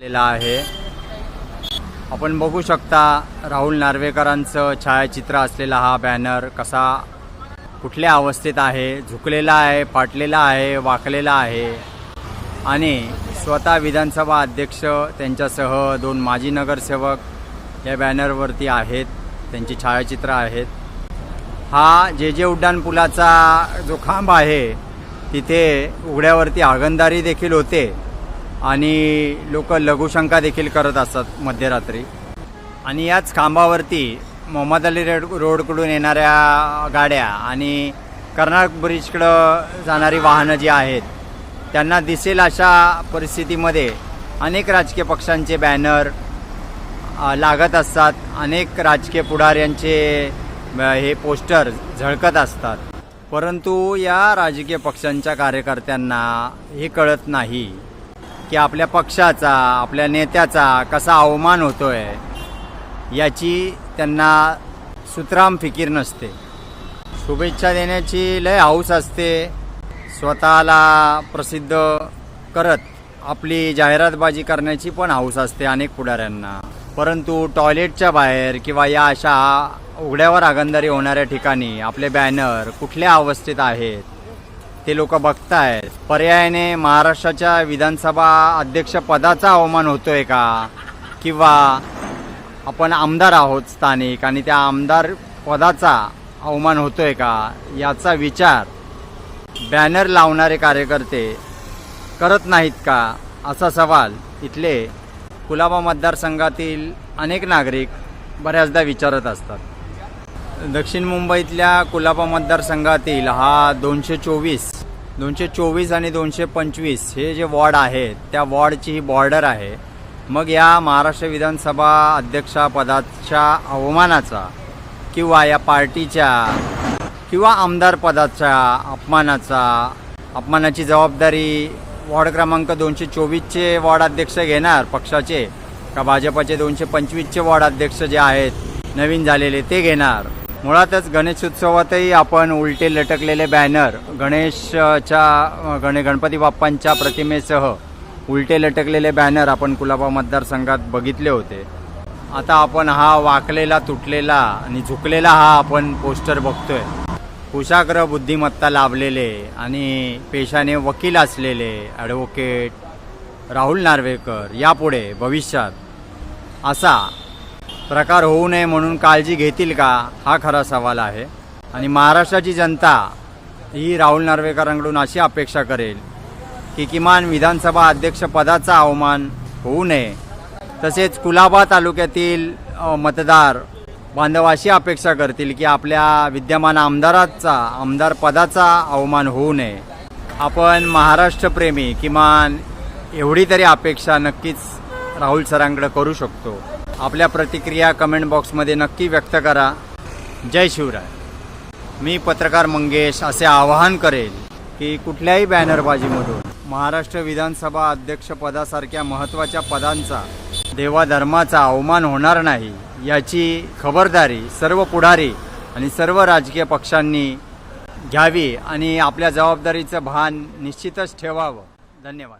आलेला आहे. आपण बघू शकता राहुल नार्वेकरांचं छायाचित्र असलेला हा बॅनर कसा कुठल्या अवस्थेत आहे झुकलेला आहे फाटलेला आहे वाकलेला आहे. आणि स्वतः विधानसभा अध्यक्ष त्यांच्यासह दोन माजी नगरसेवक या बॅनरवरती आहेत त्यांची छायाचित्र आहेत. हा जे जे उड्डाणपुलाचा जो खांब आहे तिथे उघड्यावरती आगंदारी देखील होते. आणि लोक लघुशंका देखील करत असतात मध्यरात्री. आणि याच खांबावरती मोहम्मद अली रोड रोडकडून येणाऱ्या गाड्या आणि कर्नाटक ब्रिजकडं जाणारी वाहनं जी आहेत त्यांना दिसेल अशा परिस्थितीमध्ये अनेक राजकीय पक्षांचे बॅनर लागत असतात. अनेक राजकीय पुढाऱ्यांचे हे पोस्टर झळकत असतात. परंतु या राजकीय पक्षांच्या कार्यकर्त्यांना हे कळत नाही. की आपल्या पक्षाचा आपल्या नेत्याचा कसा अवमान होतोय याची त्यांना सुतराम फिकीर नसते. शुभेच्छा देण्याची लय हौस असते. स्वतःला प्रसिद्ध करत आपली जाहिरातबाजी करण्याची पण हौस असते अनेक पुढाऱ्यांना. परंतु टॉयलेटच्या बाहेर किंवा या अशा उघड्यावर आगंदारी होणाऱ्या ठिकाणी आपले बॅनर कुठल्या अवस्थेत आहेत ते लोक बघतायत. पर्यायाने महाराष्ट्राच्या विधानसभा अध्यक्षपदाचा अवमान होतोय का? किंवा आपण आमदार आहोत स्थानिक आणि त्या आमदार पदाचा अवमान होतोय का? याचा विचार बॅनर लावणारे कार्यकर्ते करत नाहीत का? असा सवाल इथले कुलाबा मतदारसंघातील अनेक नागरिक बऱ्याचदा विचारत असतात. दक्षिण मुंबईतल्या कुलाबा मतदारसंघातील हा दोनशे चोवीस दोनशे चोवीस आणि दोनशे पंचवीस हे जे वॉर्ड आहेत त्या वॉर्डची ही बॉर्डर आहे. मग या महाराष्ट्र विधानसभा अध्यक्षपदाच्या अवमानाचा किंवा या पार्टीच्या किंवा आमदार पदाच्या अपमानाचा अपमानाची जबाबदारी वॉर्ड क्रमांक दोनशे चोवीसचे वॉर्ड अध्यक्ष घेणार पक्षाचे का भाजपाचे दोनशे पंचवीसचे वॉर्ड अध्यक्ष जे आहेत नवीन झालेले ते घेणार? मुळातच गणेशोत्सवातही आपण उलटे लटकलेले बॅनर गणेशच्या गणे गणपती बाप्पांच्या प्रतिमेसह उलटे लटकलेले बॅनर आपण कुलाबा मतदारसंघात बघितले होते. आता आपण हा वाकलेला तुटलेला आणि झुकलेला हा आपण पोस्टर बघतोय. कुशाग्र बुद्धिमत्ता लाभलेले आणि पेशाने वकील असलेले ॲडव्होकेट राहुल नार्वेकर यापुढे भविष्यात असा प्रकार होऊ नये म्हणून काळजी घेतील का? हा खरा सवाल आहे. आणि महाराष्ट्राची जनता ही राहुल नार्वेकरांकडून अशी अपेक्षा करेल की किमान विधानसभा अध्यक्षपदाचा अवमान होऊ नये. तसेच कुलाबा तालुक्यातील मतदार बांधव अशी अपेक्षा करतील की आपल्या विद्यमान आमदाराचा आमदार पदाचा अवमान होऊ नये. आपण महाराष्ट्रप्रेमी किमान एवढी तरी अपेक्षा नक्कीच राहुल सरांकडे करू शकतो. आपल्या प्रतिक्रिया कमेंट बॉक्समध्ये नक्की व्यक्त करा. जय शिवराय. मी पत्रकार मंगेश असे आवाहन करेल की कुठल्याही बॅनरबाजीमधून महाराष्ट्र विधानसभा अध्यक्षपदासारख्या महत्त्वाच्या पदांचा देवाधर्माचा अवमान होणार नाही याची खबरदारी सर्व पुढारी आणि सर्व राजकीय पक्षांनी घ्यावी आणि आपल्या जबाबदारीचं भान निश्चितच ठेवावं. धन्यवाद.